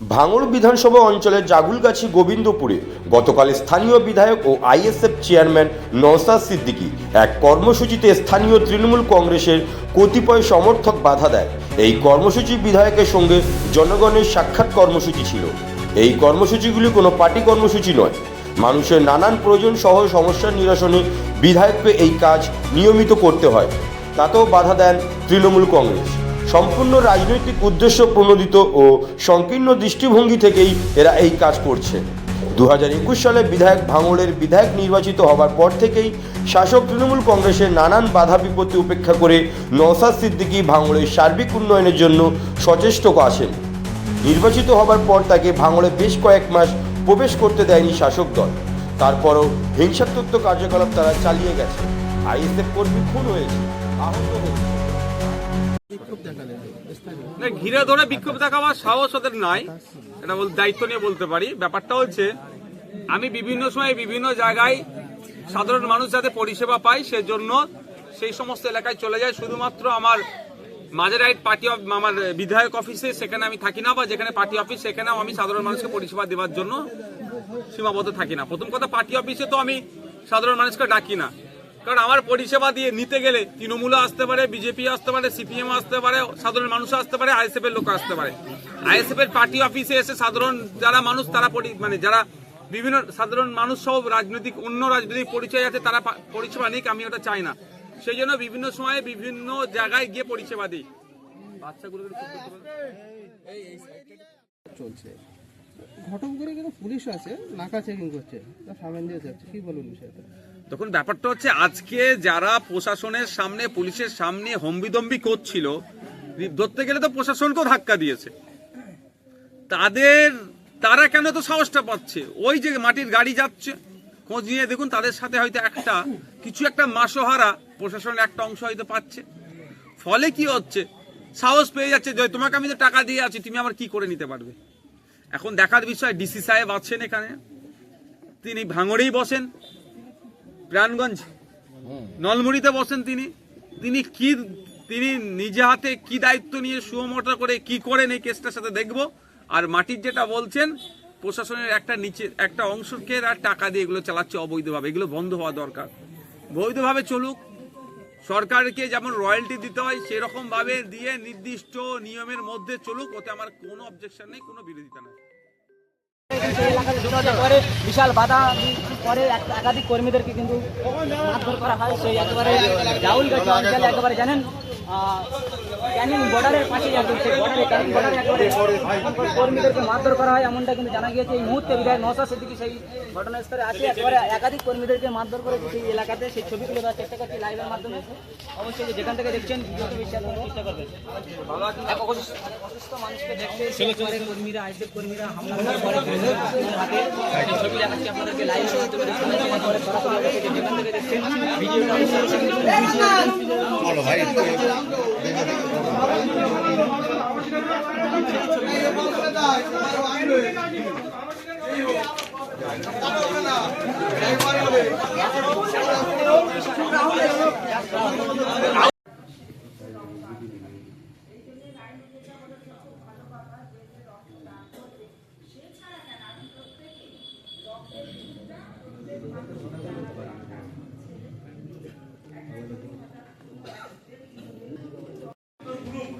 ভাঙড় বিধানসভা অঞ্চলের জাগুলগাছি গোবিন্দপুরে গতকাল স্থানীয় বিধায়ক ও আইএসএফ চেয়ারম্যান নওসাদ সিদ্দিকী এক কর্মসূচিতে স্থানীয় তৃণমূল কংগ্রেসের কতিপয় সমর্থক বাধা দেয়। এই কর্মসূচি বিধায়কের সঙ্গে জনগণের সাক্ষাৎ কর্মসূচি ছিল। এই কর্মসূচিগুলি কোনো পার্টি কর্মসূচি নয়। মানুষের নানান প্রয়োজন সহ সমস্যার নিরসনে বিধায়ককে এই কাজ নিয়মিত করতে হয়। তাতেও বাধা দেন তৃণমূল কংগ্রেস। সম্পূর্ণ রাজনৈতিক উদ্দেশ্য প্রণোদিত ও সংকীর্ণ দৃষ্টিভঙ্গি থেকেই এরা এই কাজ করছে। দু হাজার একুশ সালে বিধায়ক ভাঙড়ের বিধায়ক নির্বাচিত হবার পর থেকেই শাসক তৃণমূল কংগ্রেসের নানান বাধা বিপত্তি উপেক্ষা করে নওসাদ সিদ্দিকী ভাঙড়ের সার্বিক উন্নয়নের জন্য সচেষ্ট আছেন। নির্বাচিত হবার পর তাকে ভাঙড়ে বেশ কয়েক মাস প্রবেশ করতে দেয়নি শাসক দল। তারপরও হিংসাত্মক কার্যকলাপ তারা চালিয়ে গেছে। আইএসএফ কর্মী খুন হয়েছে, আহত হয়েছে। ঘিরে ধরে বিক্ষোভ দেখাবার সাহস ওদের নাই। এটা বল দায়িত্ব নিয়ে বলতে পারি। ব্যাপারটা হচ্ছে, আমি বিভিন্ন সময় বিভিন্ন জায়গায় সাধারণ মানুষ যাতে পরিষেবা পায়, সেজন্য সেই সমস্ত এলাকায় চলে যায়। শুধুমাত্র আমার মাঝেরাইট পার্টি আমার বিধায়ক অফিসে সেখানে আমি থাকি না, বা যেখানে পার্টি অফিস, সেখানেও আমি সাধারণ মানুষকে পরিষেবা দেওয়ার জন্য সীমাবদ্ধ থাকি না। প্রথম কথা, পার্টি অফিসে তো আমি সাধারণ মানুষকে ডাকি না। কারণ আমার পরিষেবা দিয়ে নিতে গেলে তৃণমূলও আসতে পারে, বিজেপি আসতে পারে, সিপিএম আসতে পারে, সাধারণ মানুষ আসতে পারে, আইএসএফ এর লোক আসতে পারে। আইএসএফ এর পার্টি অফিসে এসে সাধারণ যারা মানুষ, তারা মানে যারা বিভিন্ন সাধারণ মানুষ সহ রাজনৈতিক, অন্য রাজনৈতিক পরিচয় আছে, তারা পরিষেবা নিক, আমি ওটা চাই না। সেই জন্য বিভিন্ন সময়ে বিভিন্ন জায়গায় গিয়ে পরিষেবা দিই? চলছে। ঘটক করে কিন্তু পুলিশও আছে, নাকা চেকিং করছে। সামনে দিয়ে যাচ্ছে, কি বলুন বিষয়টা? তখন ব্যাপারটা হচ্ছে আজকে যারা প্রশাসনের সামনে, পুলিশের সামনে হম্বিদম্বি করছিল, ধরতে গেলে তো প্রশাসনকেও ধাক্কা দিয়েছে। তাদের, তারা কেন তো সাহসটা পাচ্ছে? ওই যে মাটির গাড়ি যাচ্ছে, খোঁজ নিয়ে দেখুন, তাদের সাথে হয়তো একটা, কিছু একটা মাসোহারা প্রশাসনের একটা অংশ হয়তো পাচ্ছে। ফলে কি হচ্ছে? সাহস পেয়ে যাচ্ছে যে, তোমাকে আমি তো টাকা দিয়ে আছি, তুমি আমার কি করে নিতে পারবে? এখন দেখার বিষয়, ডিসি সাহেব আছেন এখানে। তিনি ভাঙড়েই বসেন। প্রাণগঞ্জ নলমুড়িতে বসেন তিনি। তিনি কি, তিনি নিজে হাতে কি দায়িত্ব নিয়ে সুমোটা করে কি করেন এই কেসটার সাথে দেখব। আর মাটির যেটা বলছেন, প্রশাসনের একটা নিচে, একটা অংশকে আর টাকা দিয়ে এগুলো চালাচ্ছে অবৈধভাবে। এগুলো বন্ধ হওয়া দরকার। বৈধভাবে চলুক। সরকারকে যেমন রয়্যালটি দিতে হয়, সেরকমভাবে দিয়ে নির্দিষ্ট নিয়মের মধ্যে চলুক। ওতে আমার কোনো অবজেকশন নেই, কোনো বিরোধিতা নেই। এলাকায় ঢোকা একেবারে বিশাল বাধা পরে এক- একাধিক কর্মীদেরকে কিন্তু মারধর করা হয়। সেই একেবারে রাহুল গাছি অঞ্চলে একেবারে জানেন ক্যানিং বর্ডারের পাশে কর্মীদেরকে মারধর করা হয় এমনটা কিন্তু জানা গিয়েছে। এই মুহূর্তে বিধায়ক নশা সিদ্দিকি সেই ঘটনাস্থলে আছে। একেবারে একাধিক কর্মীদেরকে মারধর করেছে সেই এলাকাতে সেই ছবি তুলে দেওয়ার চেষ্টা করছি লাইভের মাধ্যমে। অবশ্যই যেখান থেকে দেখছেন অসুস্থ মানুষকে দেখতে কর্মীরা আইসিএফ কর্মীরা হামলা করে। সেই ছবি দেখাচ্ছি আপনাদেরকে লাইভ মাধ্যমে দেখাচ্ছি। একেবারে সরাসরি আপনাদেরকে যেখান থেকে দেখছেন ভিডিওটা অবশ্যই অবশ্যই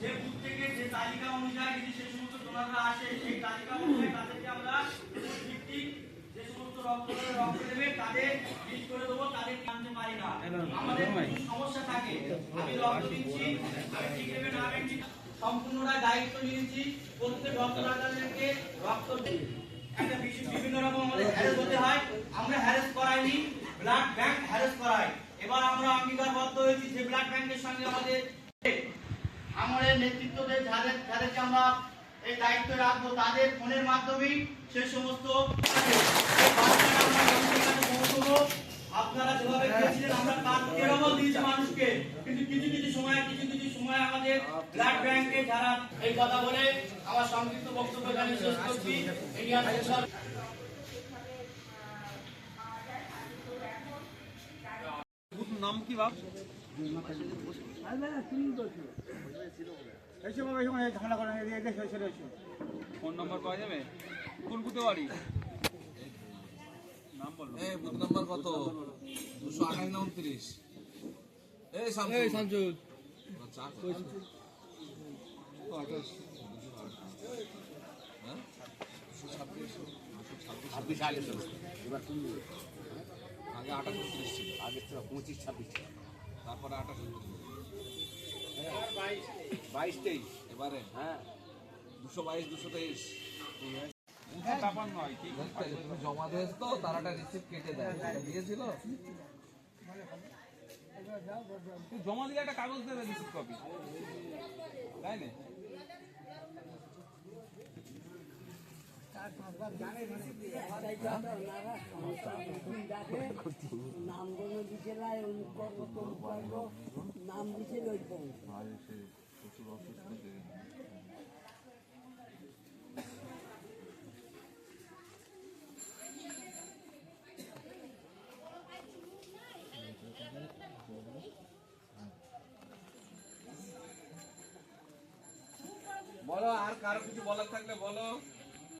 যে বুথ থেকে যে তালিকা অনুযায়ী যদি সে সমস্ত ডোনাররা আসে সেই তালিকা অনুযায়ী তাদেরকে আমরা ভিত্তিক যে সমস্ত রক্ত রক্ত দেবে তাদের লিস্ট করে দেবো তাদের আনতে পারি না। আমাদের সমস্যা থাকে আমি রক্ত দিচ্ছি আমি ঠিক নেবে না আমি সম্পূর্ণটা দায়িত্ব নিয়েছি প্রত্যেক রক্তদাতাদেরকে রক্ত একটা বিভিন্ন রকম আমাদের হ্যারেস হতে হয় আমরা হ্যারেস করাইনি ব্লাড ব্যাংক হ্যারেস করাই এবার আমরা অঙ্গীকারবদ্ধ হয়েছি যে ব্লাড ব্যাংকের সঙ্গে আমাদের আমাদের নেতৃত্ব দিয়ে যাদের যাদেরকে আমরা এই দায়িত্ব রাখব তাদের ফোনের মাধ্যমেই সে সমস্ত। আপনারা যেভাবে গিয়েছিলেন আমরা তার তেরোবল দিয়েছি মানুষকে। কিন্তু কিছু কিছু সময় কিছু কিছু সময় আমাদের ব্লাড ব্যাংকে যারা এই কথা বলে আমার সংক্ষিপ্ত বক্তব্য এখানে শেষ করছি। সোশ্যাল নাম কি বাপ? এইসব ঝামেলা করে এসে এসে এসে। ফোন নম্বর পাওয়া যাবে? কোন বুথে বাড়ি নাম এই বুথ নাম্বার কত? দুশো আঠাশ না উনত্রিশ? এই শামসুল। এই শামসুল। চা খাও। হ্যাঁ? ছাব্বিশ, ছাব্বিশ। আগে আঠাশ উনত্রিশ ছিল আগে পঁচিশ ছাব্বিশ তারপরে আঠাশ উনত্রিশ। বাইশ তেইশ এবারে। হ্যাঁ। দুশো বাইশ দুশো তেইশ। জমা দিয়েছ তো তারাটা একটা কেটে দেয়। দিয়েছিল? তুই জমা দিলে একটা কাগজ দেবে রিসিভ কপি তাই না? নাম বলো আর কারও কিছু বলার থাকলে বলো।